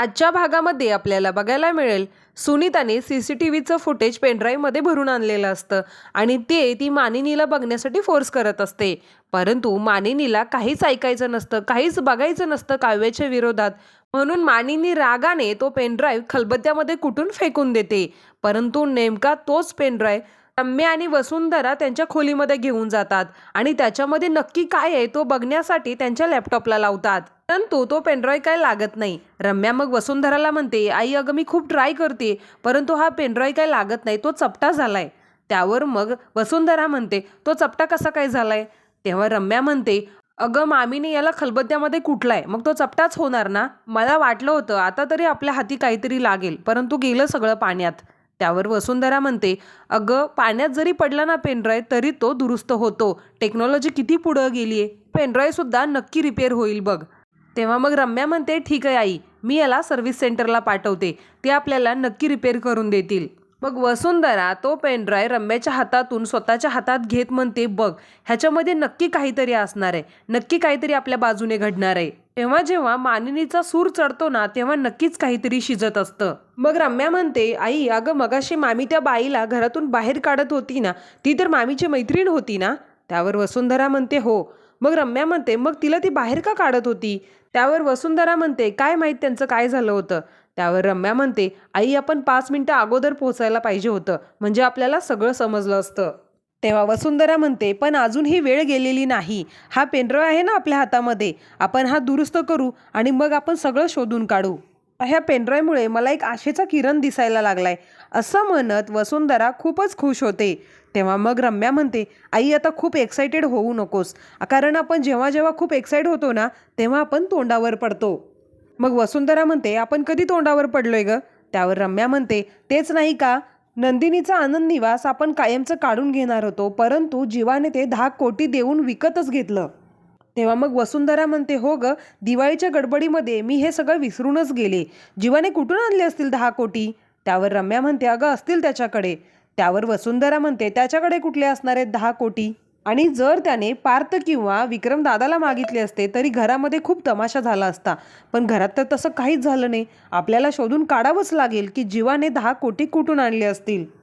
आजच्या भागामध्ये आपल्याला बघायला मिळेल सुनीताने सी सी टी व्हीचं फुटेज पेनड्राईव्हमध्ये भरून आणलेलं असतं आणि ते ती मानिनीला बघण्यासाठी फोर्स करत असते. परंतु मानिनीला काहीच ऐकायचं नसतं काहीच बघायचं नसतं काव्याच्या विरोधात. म्हणून मानिनी रागाने तो पेनड्राईव्ह खलबत्त्यामध्ये कुठून फेकून देते? परंतु नेमका तोच पेनड्राईव्ह रम्या आणि वसुंधरा त्यांच्या खोलीमध्ये घेऊन जातात आणि त्याच्यामध्ये नक्की काय आहे तो बघण्यासाठी त्यांच्या लॅपटॉपला लावतात. परंतु तो पेनड्रॉय काय लागत नाही. रम्या मग वसुंधराला म्हणते आई अगं मी खूप ट्राय करते परंतु हा पेनड्रॉय काय लागत नाही तो चपटा झालाय. त्यावर मग वसुंधरा म्हणते तो चपटा कसा काय झालाय? तेव्हा रम्या म्हणते अगं मामीने याला खलबत्त्यामध्ये कुठलाय? मग तो चपटाच होणार ना? मला वाटलं होतं आता तरी आपल्या हाती काहीतरी लागेल परंतु गेलं सगळं पाण्यात. त्यावर वसुंधरा म्हणते अगं पाण्यात जरी पडला ना पेनड्राय तरी तो दुरुस्त होतो. टेक्नॉलॉजी किती पुढं गेली आहे पेनड्राय सुद्धा नक्की रिपेअर होईल बघ. तेव्हा मग रम्या म्हणते ठीक आहे आई मी याला सर्व्हिस सेंटरला पाठवते. ते आपल्याला नक्की रिपेअर करून देतील. मग वसुंधरा तो पेनड्राय रम्याच्या हातातून स्वतःच्या हातात घेत म्हणते बघ ह्याच्यामध्ये नक्की काहीतरी असणार आहे. नक्की काहीतरी आपल्या बाजूने घडणार आहे. तेव्हा जेव्हा मानिनीचा सूर चढतो ना तेव्हा नक्कीच काहीतरी शिजत असतं. मग रम्या म्हणते आई अगं मगाशी मामी त्या बाईला घरातून बाहेर काढत होती ना ती तर मामीची मैत्रीण होती ना? त्यावर वसुंधरा म्हणते हो. मग रम्या म्हणते मग तिला ती बाहेर का काढत होती? त्यावर वसुंधरा म्हणते काय माहीत त्यांचं काय झालं होतं? त्यावर रम्या म्हणते आई आपण पाच मिनटं अगोदर पोहोचायला पाहिजे होतं म्हणजे आपल्याला सगळं समजलं असतं. तेव्हा वसुंधरा म्हणते पण अजून ही वेळ गेलेली नाही. हा पेनड्राईव्ह आहे ना आपल्या हातामध्ये. आपण हा दुरुस्त करू आणि मग आपण सगळं शोधून काढू. ह्या पेनड्राईव्हमुळे मला एक आशेचा किरण दिसायला लागलाय. असं म्हणत वसुंधरा खूपच खुश होते. तेव्हा मग रम्या म्हणते आई आता खूप एक्सायटेड होऊ नकोस. कारण आपण जेव्हा जेव्हा खूप एक्साइट होतो ना तेव्हा आपण तोंडावर पडतो. मग वसुंधरा म्हणते आपण कधी तोंडावर पडलोय ग? त्यावर रम्या म्हणते तेच नाही का? नंदिनीचा आनंद निवास आपण कायमचं काढून घेणार होतो परंतु जीवाने ते दहा कोटी देऊन विकतच घेतलं. तेव्हा मग वसुंधरा म्हणते हो ग दिवाळीच्या गडबडीमध्ये मी हे सगळं विसरूनच गेले. जीवाने कुठून आणले असतील दहा कोटी? त्यावर रम्या म्हणते अगं असतील त्याच्याकडे. त्यावर वसुंधरा म्हणते त्याच्याकडे कुठले असणार आहेत दहा कोटी? आणि जर त्याने पार्थ किंवा विक्रम दादाला मागितले असते तरी घरामध्ये खूप तमाशा झाला असता. पण घरात तर तसं काहीच झालं नाही. आपल्याला शोधून काढावंच लागेल की जीवाने दहा कोटी कुठून आणले असतील?